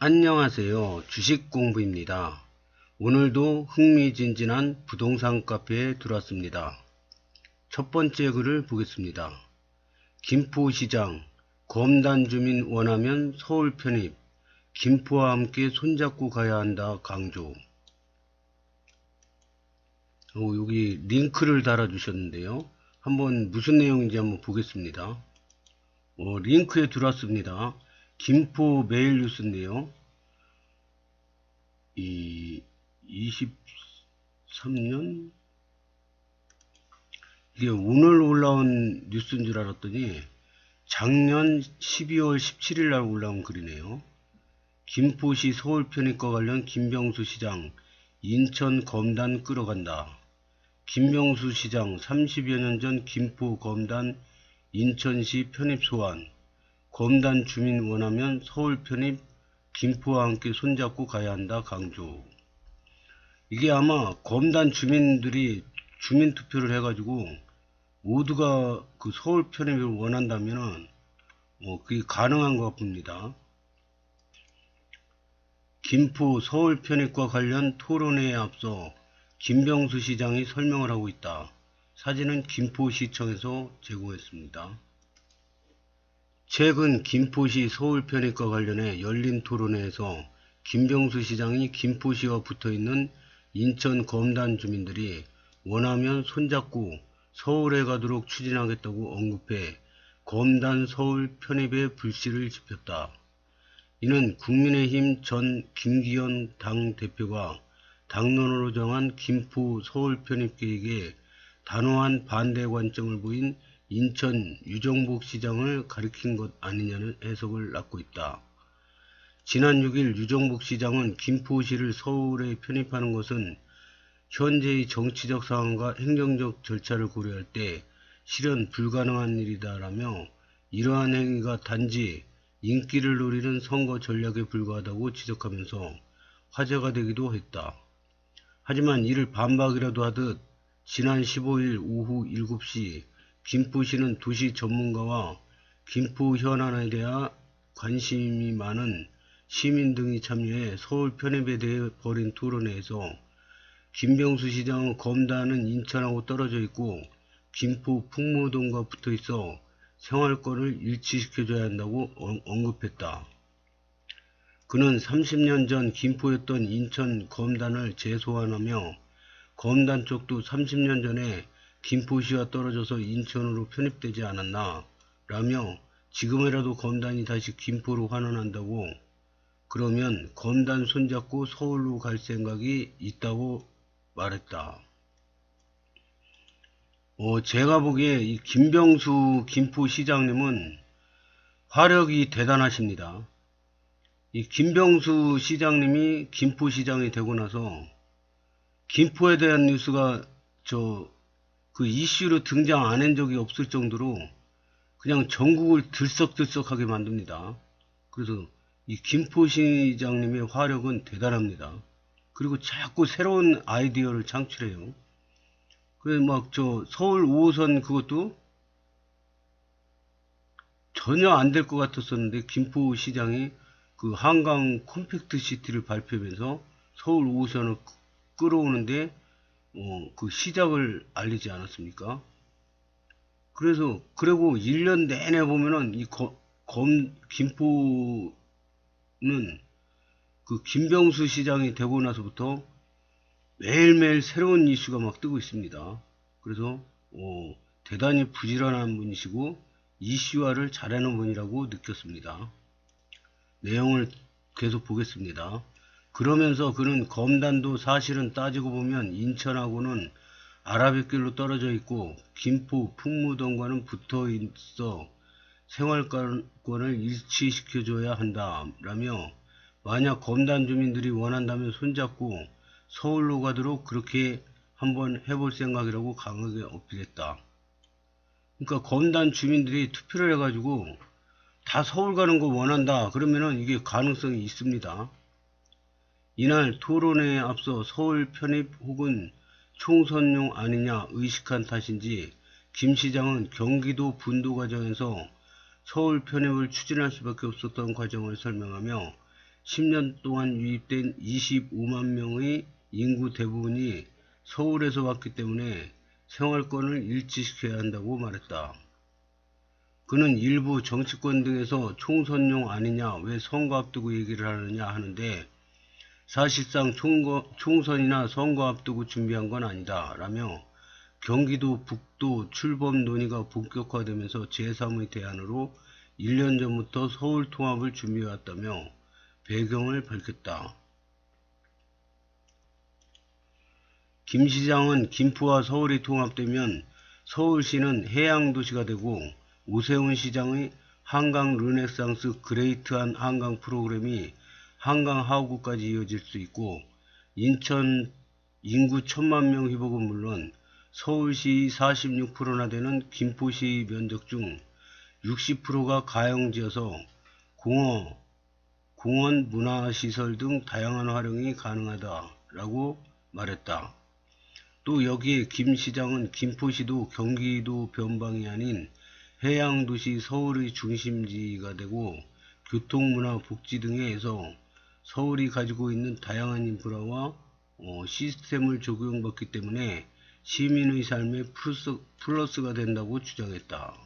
안녕하세요. 주식 공부입니다. 오늘도 흥미진진한 부동산 카페에 들어왔습니다. 첫 번째 글을 보겠습니다. 김포시장, 검단 주민 원하면 서울 편입, 김포와 함께 손잡고 가야 한다 강조. 어, 여기 링크를 달아주셨는데요. 한번 무슨 내용인지 한번 보겠습니다. 어, 링크에 들어왔습니다. 김포 매일 뉴스인데요. 이 23년 이게 오늘 올라온 뉴스인 줄 알았더니 작년 12월 17일 날 올라온 글이네요. 김포시 서울 편입과 관련 김병수 시장 인천 검단 끌어간다. 김병수 시장 30여 년 전 김포 검단 인천시 편입 소환 검단 주민 원하면 서울 편입 김포와 함께 손잡고 가야 한다 강조. 이게 아마 검단 주민들이 주민 투표를 해가지고 모두가 그 서울 편입을 원한다면은 뭐 그게 가능한 것 같습니다. 김포 서울 편입과 관련 토론회에 앞서 김병수 시장이 설명을 하고 있다. 사진은 김포시청에서 제공했습니다. 최근 김포시 서울 편입과 관련해 열린 토론회에서 김병수 시장이 김포시와 붙어 있는 인천 검단 주민들이 원하면 손잡고 서울에 가도록 추진하겠다고 언급해 검단 서울 편입의 불씨를 지폈다. 이는 국민의힘 전 김기현 당 대표가 당론으로 정한 김포 서울 편입 계획에 단호한 반대 관점을 보인 인천 유정복 시장을 가리킨 것 아니냐는 해석을 낳고 있다. 지난 6일 유정복 시장은 김포시를 서울에 편입하는 것은 현재의 정치적 상황과 행정적 절차를 고려할 때 실현 불가능한 일이다라며 이러한 행위가 단지 인기를 노리는 선거 전략에 불과하다고 지적하면서 화제가 되기도 했다. 하지만 이를 반박이라도 하듯 지난 15일 오후 7시 김포시는 도시 전문가와 김포 현안에 대해 관심이 많은 시민 등이 참여해 서울 편입에 대해 벌인 토론회에서 김병수 시장은 검단은 인천하고 떨어져 있고 김포 풍무동과 붙어 있어 생활권을 일치시켜줘야 한다고 언- 언급했다. 그는 30년 전 김포였던 인천 검단을 재소환하며 검단 쪽도 30년 전에 김포시와 떨어져서 인천으로 편입되지 않았나 라며 지금이라도 검단이 다시 김포로 환원한다고 그러면 검단 손잡고 서울로 갈 생각이 있다고 말했다. 어, 제가 보기에 이 김병수 김포시장님은 화력이 대단하십니다. 이 김병수 시장님이 김포시장이 되고 나서 김포에 대한 뉴스가 저 그 이슈로 등장 안 한 적이 없을 정도로 그냥 전국을 들썩들썩하게 만듭니다. 그래서 이 김포시장님의 화력은 대단합니다. 그리고 자꾸 새로운 아이디어를 창출해요. 그래 막저 서울 5호선 그것도 전혀 안 될 것 같았었는데 김포시장이 그 한강 컴팩트 시티를 발표하면서 서울 5호선을 끌어오는데 어, 그 시작을 알리지 않았습니까? 그래서 그리고 1년 내내 보면은 이 거- 검 김포는 그 김병수 시장이 되고 나서부터 매일매일 새로운 이슈가 막 뜨고 있습니다. 그래서 어, 대단히 부지런한 분이시고 이슈화를 잘하는 분이라고 느꼈습니다. 내용을 계속 보겠습니다. 그러면서 그는 검단도 사실은 따지고 보면 인천하고는 아라뱃길로 떨어져 있고 김포 풍무동과는 붙어 있어 생활권을 일치시켜줘야 한다라며 만약 검단 주민들이 원한다면 손잡고 서울로 가도록 그렇게 한번 해볼 생각이라고 강하게 어필했다. 그러니까 검단 주민들이 투표를 해가지고 다 서울 가는 거 원한다. 그러면은 이게 가능성이 있습니다. 이날 토론회에 앞서 서울 편입 혹은 총선용 아니냐 의식한 탓인지 김 시장은 경기도 분도 과정에서 서울 편입을 추진할 수밖에 없었던 과정을 설명하며 10년 동안 유입된 25만 명의 인구 대부분이 서울에서 왔기 때문에 생활권을 일치시켜야 한다고 말했다. 그는 일부 정치권 등에서 총선용 아니냐, 왜 선거 앞두고 얘기를 하느냐 하는데 사실상 총거- 총선 이나 선거 앞두고 준비한 건 아니다. 라며 경기도 북도 출범 논의가 본격화되면서 제3의 대안으로 1년 전부터 서울 통합을 준비해왔다며 배경을 밝혔다. 김 시장은 김포와 서울이 통합되면 서울시는 해양도시가 되고 오세훈 시장의 한강 르네상스 그레이트한 한강 프로그램이 한강 하구까지 이어질 수 있고 인천 인구 천만 명 회복은 물론 서울시 46%나 되는 김포시 면적 중 60%가 가용지여서 공어, 공원, 문화시설 등 다양한 활용이 가능하다라고 말했다. 또 여기에 김 시장은 김포시도 경기도 변방이 아닌 해양도시 서울의 중심지가 되고 교통, 문화, 복지 등에서 서울이 가지고 있는 다양한 인프라와 어, 시스템을 적용받기 때문에 시민의 삶에 플러스, 플러스가 된다고 주장했다.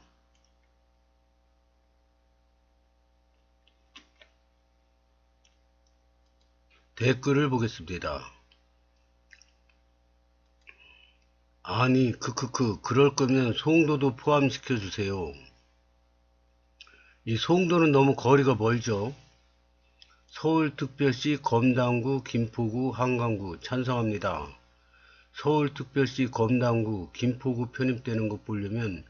댓글을 보겠습니다. 아니, 크크크, 그럴 거면 송도도 포함시켜 주세요. 이 송도는 너무 거리가 멀죠. 서울특별시 검당구, 김포구, 한강구 찬성합니다. 서울특별시 검당구, 김포구 편입되는 것 보려면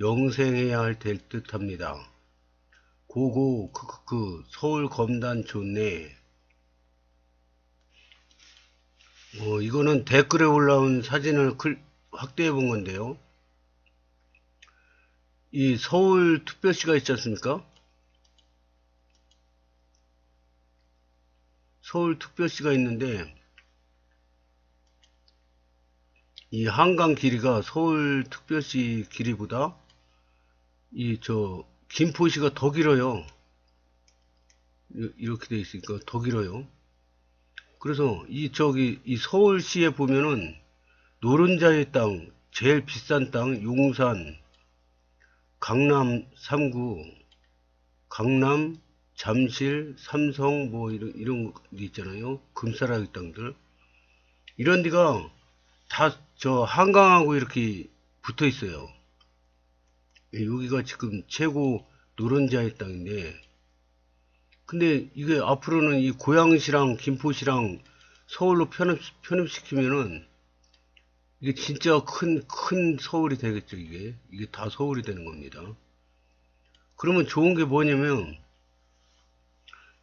영생해야 할듯 합니다. 고고, 크크크, 서울 검단 좋네. 어, 이거는 댓글에 올라온 사진을 클- 확대해 본 건데요. 이 서울 특별시가 있지 않습니까? 서울 특별시가 있는데 이 한강 길이가 서울 특별시 길이보다 이 저 김포시가 더 길어요. 이- 이렇게 돼 있으니까 더 길어요. 그래서 이 저기 이 서울시에 보면은 노른자의 땅, 제일 비싼 땅 용산, 강남 3구, 강남, 잠실, 삼성 뭐 이런 이런 데 있잖아요. 금사라기 땅들. 이런 데가 다 저 한강하고 이렇게 붙어 있어요. 예, 여기가 지금 최고 노른자의 땅인데 근데 이게 앞으로는 이 고양시랑 김포시랑 서울로 편입, 편입시키면은 이게 진짜 큰, 큰 서울이 되겠죠, 이게. 이게 다 서울이 되는 겁니다. 그러면 좋은 게 뭐냐면,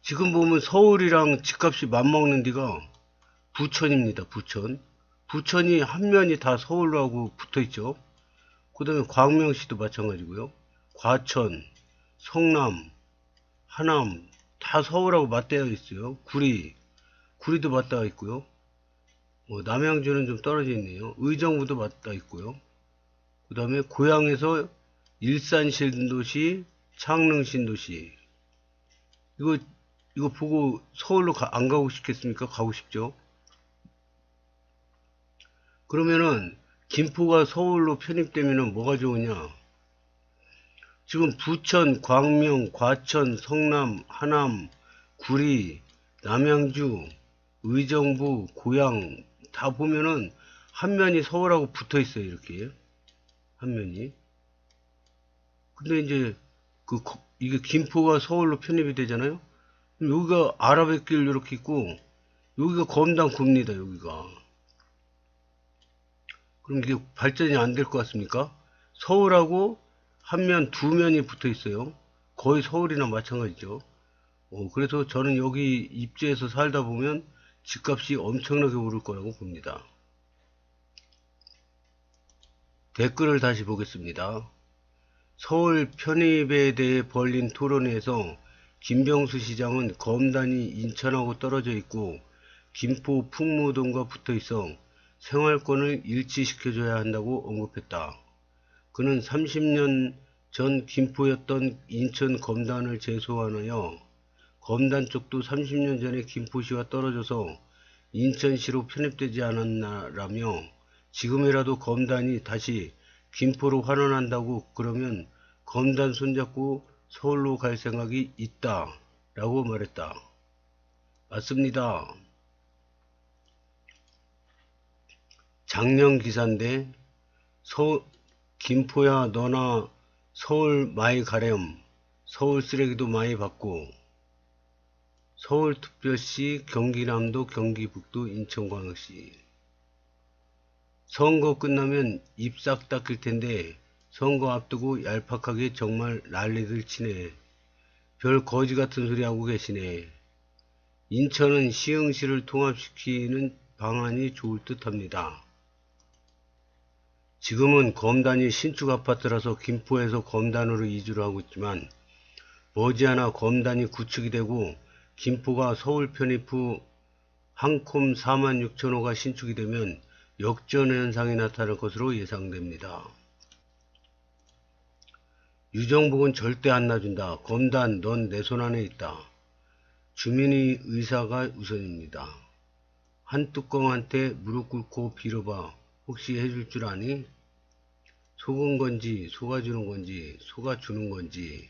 지금 보면 서울이랑 집값이 맞먹는 데가 부천입니다, 부천. 부천이 한 면이 다 서울로 하고 붙어 있죠. 그 다음에 광명시도 마찬가지고요. 과천, 성남, 하남, 다 서울하고 맞대어 있어요. 구리, 구리도 맞닿아 있고요. 뭐 남양주는 좀 떨어져 있네요. 의정부도 맞닿아 있고요. 그 다음에 고향에서 일산 신도시, 창릉 신도시. 이거 이거 보고 서울로 가- 안 가고 싶겠습니까? 가고 싶죠. 그러면은 김포가 서울로 편입되면은 뭐가 좋으냐? 지금 부천, 광명, 과천, 성남, 하남, 구리, 남양주, 의정부, 고양 다 보면은 한 면이 서울하고 붙어 있어요 이렇게 한 면이. 근데 이제 그 거- 이게 김포가 서울로 편입이 되잖아요. 여기가 아라뱃길 이렇게 있고 여기가 검당구입니다 여기가. 그럼 이게 발전이 안 될 것 같습니까? 서울하고 한 면, 두 면이 붙어 있어요. 거의 서울이나 마찬가지죠. 어, 그래서 저는 여기 입지에서 살다 보면 집값이 엄청나게 오를 거라고 봅니다. 댓글을 다시 보겠습니다. 서울 편입에 대해 벌린 토론회에서 김병수 시장은 검단이 인천하고 떨어져 있고 김포 풍무동과 붙어 있어 생활권을 일치시켜줘야 한다고 언급했다. 그는 30년 전 김포였던 인천 검단을 재소환하여 검단 쪽도 30년 전에 김포시와 떨어져서 인천시로 편입되지 않았나라며 지금이라도 검단이 다시 김포로 환원한다고 그러면 검단 손잡고 서울로 갈 생각이 있다 라고 말했다. 맞습니다. 작년 기사인데 서 김포야 너나 서울 많이 가렴 서울 쓰레기도 많이 받고 서울특별시 경기남도 경기북도 인천광역시 선거 끝나면 입 싹 닦일 텐데 선거 앞두고 얄팍하게 정말 난리들 치네 별 거지 같은 소리 하고 계시네 인천은 시흥시를 통합시키는 방안이 좋을 듯 합니다. 지금은 검단이 신축 아파트라서 김포에서 검단으로 이주를 하고 있지만 머지않아 검단이 구축이 되고 김포가 서울 편입 후 한콤 4만 6천 호가 신축이 되면 역전 현상이 나타날 것으로 예상됩니다. 유정복은 절대 안 놔준다. 검단 넌 내 손 안에 있다. 주민의 의사가 우선입니다. 한 뚜껑한테 무릎 꿇고 빌어봐. 혹시 해줄 줄 아니? 속은 건지 속아 주는 건지 속아 주는 건지